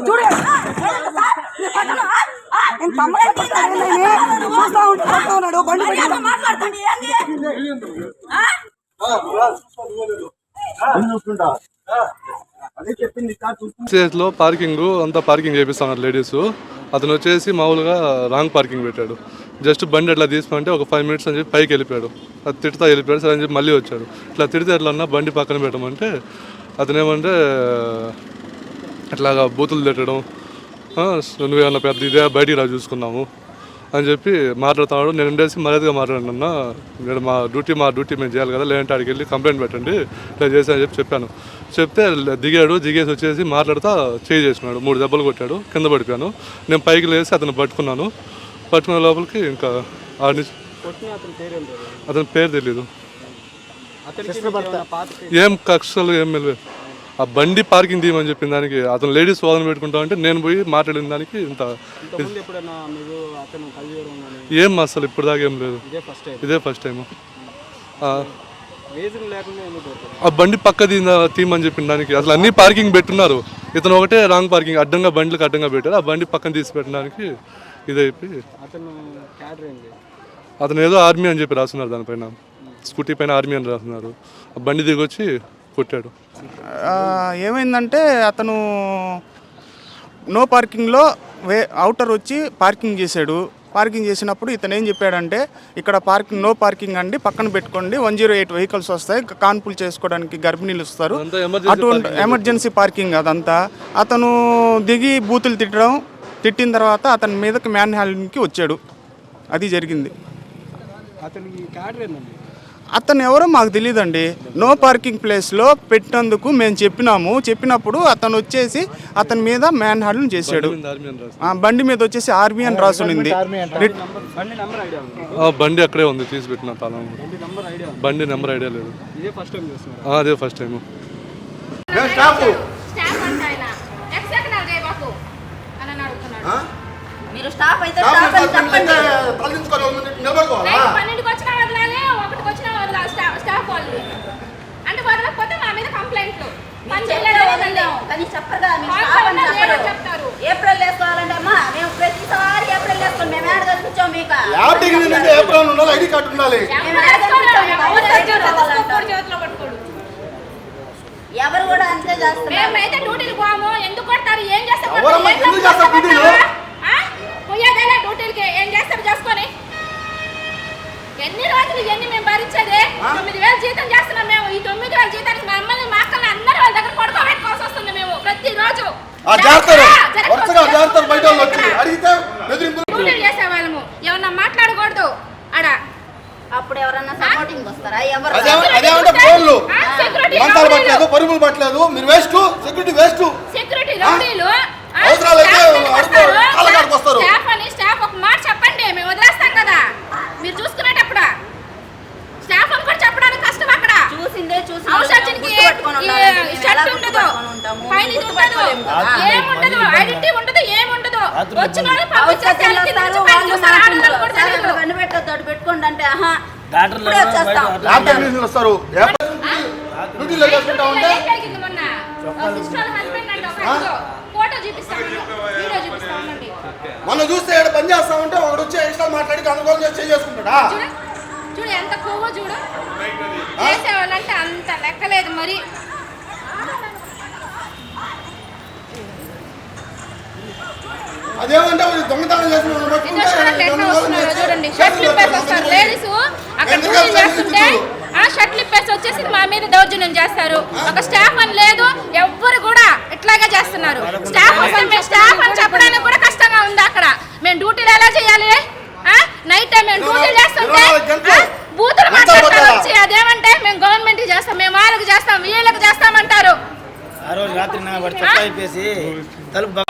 చూడు? చూస్తా బండి పెట్టుకొని. మాట్లాడుతుంది ఏంది ఆ? లో పార్కింగ్ అంతా పార్కింగ్ చేపిస్తున్నారు లేడీస్ అతను వచ్చేసి మామూలుగా రాంగ్ పార్కింగ్ పెట్టాడు జస్ట్ బండి అట్లా తీసుకుంటే ఒక ఫైవ్ మినిట్స్ అని చెప్పి పైకి వెళ్ళిపోయాడు అది తిడతా వెళ్ళిపోయాడు సరే అని చెప్పి మళ్ళీ వచ్చాడు ఇట్లా తిడితే ఎట్లా బండి పక్కన పెట్టమంటే అతను ఏమంటే ఇట్లాగా బూతులు తిట్టడం "ఆ, నువ్వేమన్నా పెద్ద ఇదే బయటికి రా చూసుకున్నాము అని చెప్పి మాట్లాడుతున్నాడు. నేను ఉండేసి మర్యాదగా మాట్లాడండి అన్న నేను మా డ్యూటీ మా డ్యూటీ మేము చేయాలి కదా లేదంటే అక్కడికి వెళ్ళి కంప్లైంట్ పెట్టండి ఇట్లా చేసి అని చెప్పి చెప్పాను. చెప్తే దిగాడు దిగేసి వచ్చేసి మాట్లాడుతా చేయి చేసినాడు మూడు దెబ్బలు కొట్టాడు కింద పడిపోయాను. నేను పైకి లేసి అతను పట్టుకున్నాను. పట్టుకున్న లోపలికి ఇంకా ఆడి అతని పేరు తెలీదు. ఏం కక్షలు ఏం మెలివే ఆ బండి పార్కింగ్ తీయమని చెప్పిన దానికి అతను లేడీస్ వాదన పెట్టుకుంటా అంటే నేను పోయి మాట్లాడిన దానికి ఇంత ఏం అసలు ఇప్పుడు దాకా ఏం లేదు. ఇదే ఫస్ట్ టైం ఆ. బండి పక్క తీయమని చెప్పిన దానికి అసలు అన్ని పార్కింగ్ పెట్టున్నారు. ఇతను ఒకటే రాంగ్ పార్కింగ్ అడ్డంగా బండ్లకు అడ్డంగా పెట్టారు ఆ బండి పక్కన తీసి పెట్టడానికి ఇదైపోయి అతను ఏంది? అతను ఏదో ఆర్మీ అని చెప్పి రాస్తున్నారు దానిపైన. స్కూటీ పైన ఆర్మీ అని రాస్తున్నారు. ఆ బండి దిగొచ్చి కొట్టాడు. ఆ, ఏమైందంటే అతను నో పార్కింగ్లో వే అవుటర్ వచ్చి పార్కింగ్ చేశాడు. పార్కింగ్ చేసినప్పుడు ఇతను ఏం చెప్పాడంటే ఇక్కడ పార్కింగ్ నో పార్కింగ్ అండి పక్కన పెట్టుకోండి వన్ జీరో ఎయిట్ వెహికల్స్ వస్తాయి కాన్పులు చేసుకోవడానికి గర్భిణీలు వస్తారు. అటువంటి ఎమర్జెన్సీ పార్కింగ్ అదంతా. అతను దిగి బూతులు తిట్టడం తిట్టిన తర్వాత అతని మీదకి మ్యాన్ హ్యాండ్లింగ్కి వచ్చాడు. అది జరిగింది. అతనికి అతను ఎవరో మాకు తెలియదండి నో పార్కింగ్ ప్లేస్లో పెట్టినందుకు మేము చెప్పినాము. చెప్పినప్పుడు అతను వచ్చేసి అతని మీద మ్యాన్ హ్యాండ్లింగ్ చేశాడు ఆ బండి మీద వచ్చేసి ఆర్మీ అని రాసునింది రిట్- బండి నెంబర్ ఐడియా ఉంది. ఆ బండి అక్కడే ఉంది తీసి పెట్టిన తాళం. బండి నెంబర్ ఐడియా ఉంది. బండి నెంబర్ ఐడియా లేదు. ఇదే ఫస్ట్ టైం చేస్తున్నారు. ఆ, అదే ఫస్ట్ టైం స్టాఫ్ అంట ఆయన. ఎక్సెకనల్ చేయబాకు అని అని అడుగుతున్నాడు మీరు స్టాఫ్ అయితే స్టాఫ్ అని చెప్పండి. నైట్ పన్నెండుకి వచ్చినా వదలాలి స్టాఫ్ స్టాఫ్ వాళ్ళు. అంటే వదలకపోతే మా మీద కంప్లైంట్లు. చెప్తారు. ఏప్రిల్ వేసుకోవాలంటే అమ్మా మేము ప్రతిసారి ఏప్రిల్ వేసుకోండి మేము మీకు? యాప్టింగ్ నుండి ఏప్రిల్ ఉండాలి ఐడి కార్డు ఉండాలి. మేము ఏడ కనిపించాం మీకు ఎవరు కూడా అంతే చేస్తున్నారు. మేమైతే డ్యూటీలు పోము. జీతం చేస్తున్నాం మేము. ఈ తొమ్మిది వేల జీతానికి మమ్మల్ని మా అక్కల్ని అందరూ వాళ్ళ దగ్గర పడుకోబెట్టుకోవాల్సి వస్తుంది మేము ప్రతి రోజు చేసేవాళ్ళము. ఏమన్నా మాట్లాడకూడదు. ఆడ. అప్పుడు ఎవరన్నా సపోర్టింగ్ వస్తారా? ఎవరు అదే అదేమంటే ఫోన్లు. ఆ, సెక్యూరిటీ మంచాలు రౌడీలు. పట్టలేదు పరుగులు పట్టలేదు. మీరు వేస్ట్ సెక్యూరిటీ వేస్ట్ సెక్యూరిటీ రౌడీలు ఆ, అవసరాలైతే స్టాఫ్ మీదకి అడుగు- వస్తారు. కాళ్ళ కాడికి వస్తారు. స్టాఫ్ అని స్టాఫ్ ఒక మాట చెప్పండి మేము వదిలేస్తాం కదా మీరు చూసుకునేటప్పుడు స్టాఫ్ అని కూడా చెప్పడానికి కష్టం అక్కడ చూసిందే చూసి అవసరానికి షర్ట్ ఉండదు పైన ఇది ఉండదు ఏముండదు ఐడెంటిటీ ఉండదు ఏముండదు వచ్చిన వాళ్ళు పంపించేసి వాళ్ళ కింద నుంచి పైకి చూస్తారు. ఆడవాళ్ళు కూడా తెలియదు. బండి పెట్టొద్దు అటు పెట్టుకోండి అంటే ఆహా వస్తారు. డ్యూటీలో చేసుకుంటా ఉంటే మనం చూస్తే పని చేస్తా ఉంటే ఒకడు వచ్చి ఎక్స్ట్రా మాట్లాడి గందరగోళం చేసి చేసుకుంటాడా? చూడు చూడు ఎంత కొవ్వో చూడు. చేసేవాళ్ళంటే అంత లెక్కలేదు మరి. అదేమంటే దొంగతనం చూడండి. షర్ట్ లిప్పేసి. వస్తారు. లేడీస్ అక్కడ వస్తారు చేస్తుంటే? ఆ షర్ట్ లిప్పేసి వచ్చేసి మా మీద దౌర్జన్యం చేస్తారు. ఒక స్టాఫ్ అని లేదు ఎవ్వరు కూడా ఇట్లాగే చేస్తున్నారు. స్టాఫ్ వస్తే మేము స్టాఫ్ అని చెప్పడానికి కూడా కష్టంగా ఉంది అక్కడ. మేము డ్యూటీలు ఎలా చేయాలి? నైట్ టైం మేము డ్యూటీలు చేస్తుంటే బూతులు మాట్లాడతారు? వచ్చి అదేమంటే మేము గవర్నమెంట్ చేస్తాం మేము వాళ్ళకి చేస్తాం వీళ్ళకి చేస్తామంటారు ఆ రోజు రాత్రి నా వాడు తలుపు